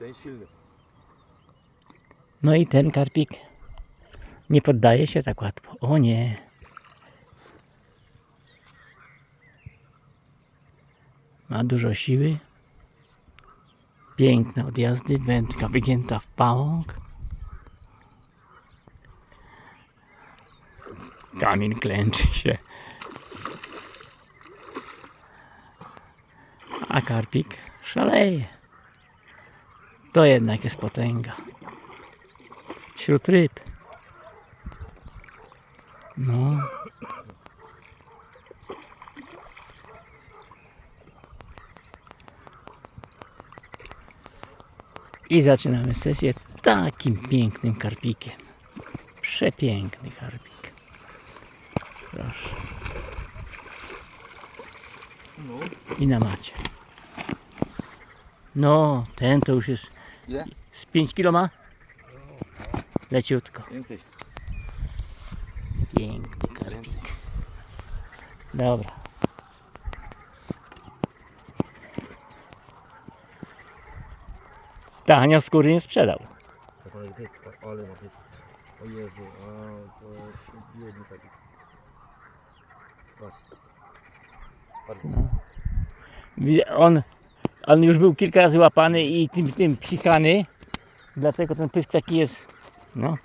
Ten silny. No i ten karpik nie poddaje się tak łatwo. O nie. Ma dużo siły. Piękne odjazdy, wędka wygięta w pałąk. Kamień klęczy się. A karpik szaleje. To jednak jest potęga. Wśród ryb. No. I zaczynamy sesję takim pięknym karpikiem. Przepiękny karpik. Proszę. I na macie. No, ten to już jest Ile? z 5 kilo ma? Leciutko. Więcej. Piękny karpik. Dobra. Tanio skóry nie sprzedał. Ale ma. O Jezu, a to biedny. Patrz. No. On, on już był kilka razy łapany i tym, tym psikany. Dlatego ten pysk taki jest. No.